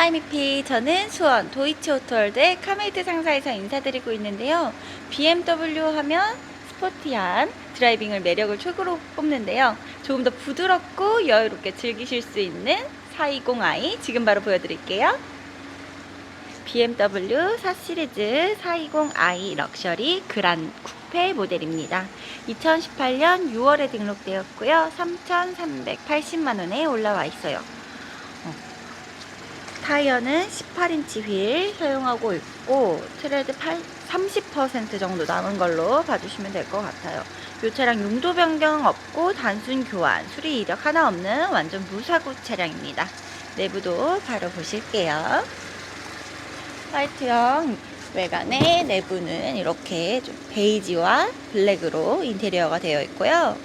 하이미피 저는 수원 도이치오토월드 카메이트 상사에서 인사드리고 있는데요. BMW 하면 스포티한 드라이빙을 매력을 최고로 뽑는데요. 조금 더 부드럽고 여유롭게 즐기실 수 있는 420i 지금 바로 보여드릴게요. BMW 4 시리즈 420i 럭셔리 그란 쿠페 모델입니다. 2018년 6월에 등록되었고요. 3,380만 원에 올라와 있어요. 타이어는 18인치 휠 사용하고 있고 트레드 8, 30% 정도 남은 걸로 봐주시면 될 것 같아요. 이 차량 용도 변경 없고 단순 교환, 수리 이력 하나 없는 완전 무사고 차량입니다. 내부도 바로 보실게요. 화이트형 외관의 내부는 이렇게 좀 베이지와 블랙으로 인테리어가 되어 있고요.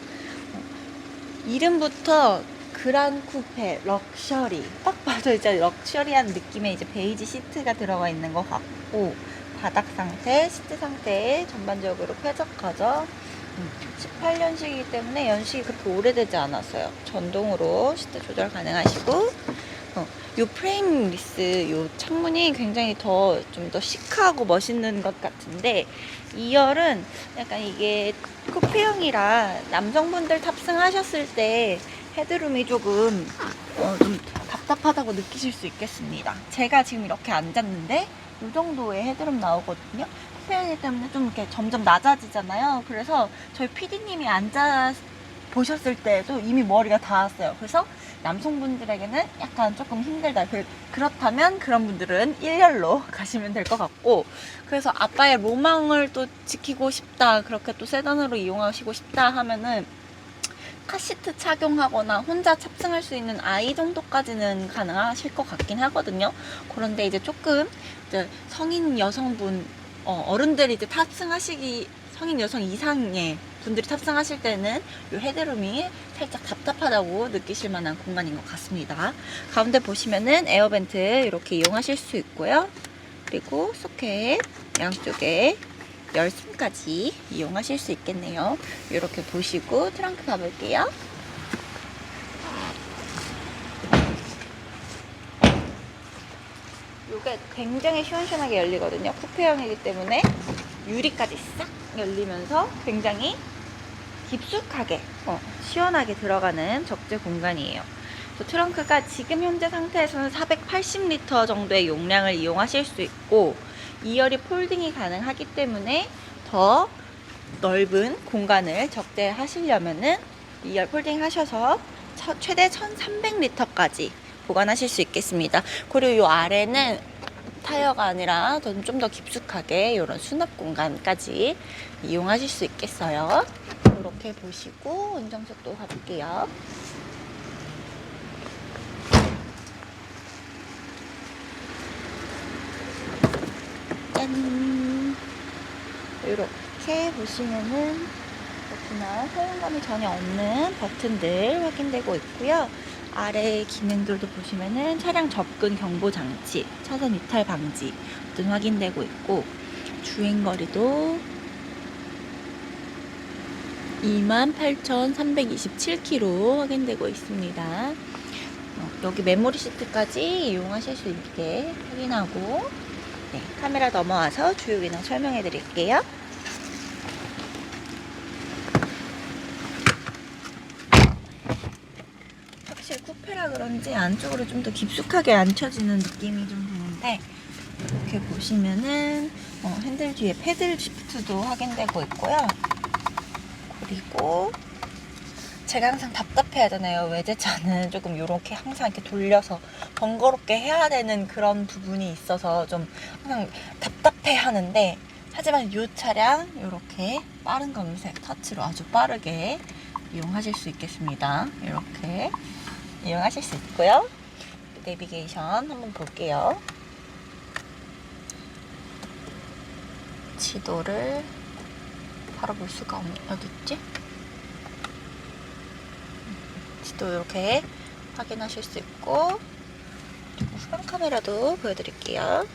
이름부터 그란 쿠페 럭셔리 딱 봐도 이제 럭셔리한 느낌의 이제 베이지 시트가 들어가 있는 것 같고 바닥 상태, 시트 상태 전반적으로 쾌적하죠. 18년식이기 때문에 연식이 그렇게 오래되지 않았어요. 전동으로 시트 조절 가능하시고 어, 요 프레임 리스 요 창문이 굉장히 더 좀 더 시크하고 멋있는 것 같은데 2열은 약간 이게 쿠페형이라 남성분들 탑승하셨을 때 헤드룸이 조금 어, 좀 답답하다고 느끼실 수 있겠습니다. 제가 지금 이렇게 앉았는데 이 정도의 헤드룸 나오거든요. 쿠페형이기 때문에 좀 이렇게 점점 낮아지잖아요. 그래서 저희 PD님이 앉아 보셨을 때도 이미 머리가 닿았어요. 그래서 남성분들에게는 약간 조금 힘들다. 그- 그렇다면 그런 분들은 1열로 가시면 될 것 같고, 그래서 아빠의 로망을 또 지키고 싶다. 그렇게 또 세단으로 이용하시고 싶다 하면은 카시트 착용하거나 혼자 탑승할 수 있는 아이 정도까지는 가능하실 것 같긴 하거든요. 그런데 이제 조금 이제 성인 여성분, 어, 어른들이 이제 탑승하시기 성인 여성 이상의 분들이 탑승하실 때는 이 헤드룸이 살짝 답답하다고 느끼실 만한 공간인 것 같습니다. 가운데 보시면은 에어벤트 이렇게 이용하실 수 있고요. 그리고 소켓 양쪽에 열선까지 이용하실 수 있겠네요. 이렇게 보시고 트렁크 가볼게요. 이게 굉장히 시원시원하게 열리거든요. 쿠페형이기 때문에 유리까지 싹 열리면서 굉장히 깊숙하게 어, 시원하게 들어가는 적재 공간이에요. 트렁크가 지금 현재 상태에서는 480리터 정도의 용량을 이용하실 수 있고 2열이 폴딩이 가능하기 때문에 더 넓은 공간을 적재하시려면은 2열 폴딩 하셔서 처- 최대 1300리터까지 보관하실 수 있겠습니다. 그리고 이 아래는 타이어가 아니라 좀 더 깊숙하게 이런 수납 공간까지 이용하실 수 있겠어요. 이렇게 보시고 운전석도 가볼게요. 짠! 이렇게 보시면은 역시나 사용감이 전혀 없는 버튼들 확인되고 있고요. 아래 기능들도 보시면은 차량 접근 경보 장치, 차선 이탈 방지 등 확인되고 있고 주행거리도 28,327km 확인되고 있습니다. 어, 여기 메모리 시트까지 이용하실 수 있게 확인하고 네, 카메라 넘어와서 주요 기능 설명해 드릴게요. 확실히 쿠페라 그런지 안쪽으로 좀 더 깊숙하게 앉혀지는 느낌이 좀 드는데 이렇게 보시면은 어, 핸들 뒤에 패들 시프트도 확인되고 있고요. 그리고 제가 항상 답답해 하잖아요. 외제차는 조금 이렇게 항상 이렇게 돌려서 번거롭게 해야 되는 그런 부분이 있어서 좀 항상 답답해 하는데 하지만 이 차량 이렇게 빠른 검색 터치로 아주 빠르게 이용하실 수 있겠습니다. 이렇게 이용하실 수 있고요. 내비게이션 한번 볼게요. 지도를 바로 볼 수가 없네. 어디 있지? 지도 이렇게 확인하실 수 있고 후방 카메라도 보여드릴게요.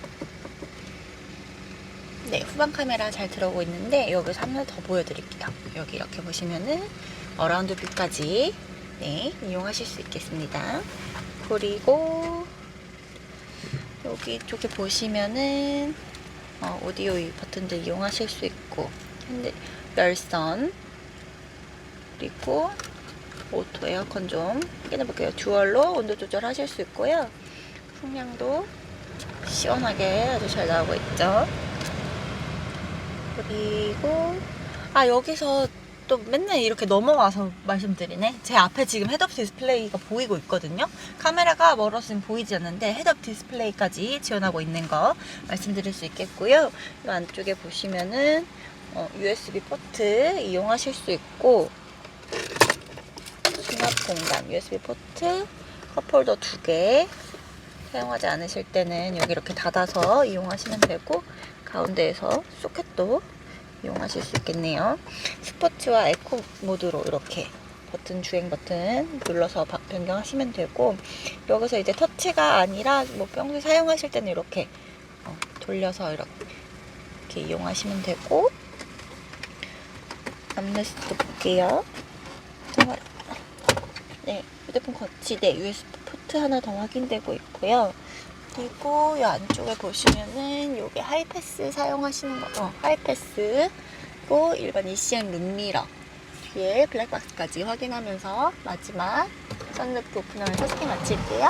네, 후방 카메라 잘 들어오고 있는데 여기서 한 번 더 보여드릴게요. 여기 이렇게 보시면은 어라운드 뷰까지 네, 이용하실 수 있겠습니다. 그리고 여기 쪽에 보시면은 어, 오디오 이 버튼들 이용하실 수 있고 현대 열선 그리고 오토 에어컨 좀 확인해 볼게요. 듀얼로 온도 조절하실 수 있고요. 풍량도 시원하게 아주 잘 나오고 있죠. 그리고 아 여기서 또 맨날 이렇게 넘어와서 말씀드리네. 제 앞에 지금 헤드업 디스플레이가 보이고 있거든요. 카메라가 멀어서는 보이지 않는데 헤드업 디스플레이까지 지원하고 있는 거 말씀드릴 수 있겠고요. 이 안쪽에 보시면은 어, USB 포트 이용하실 수 있고 수납 공간 USB 포트 컵홀더 두 개 사용하지 않으실 때는 여기 이렇게 닫아서 이용하시면 되고 가운데에서 소켓도 이용하실 수 있겠네요. 스포츠와 에코 모드로 이렇게 버튼 주행 버튼 눌러서 바- 변경하시면 되고 여기서 이제 터치가 아니라 뭐 평소에 사용하실 때는 이렇게 어, 돌려서 이렇게, 이렇게 이용하시면 되고 암레스트 볼게요. 네 휴대폰 거치대 USB 포트 하나 더 확인되고 있고요. 그리고 이 안쪽에 보시면은 요게 하이패스 사용하시는 거, 어, 하이패스 고 일반 ECM 룸미러 뒤에 블랙박스까지 확인하면서 마지막 선루프 오픈하면서 스킨 마칠게요.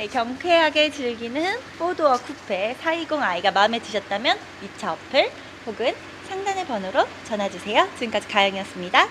네, 경쾌하게 즐기는 4도어 쿠페 420i가 마음에 드셨다면 2차 어플 혹은 상단의 번호로 전화주세요. 지금까지 가영이었습니다.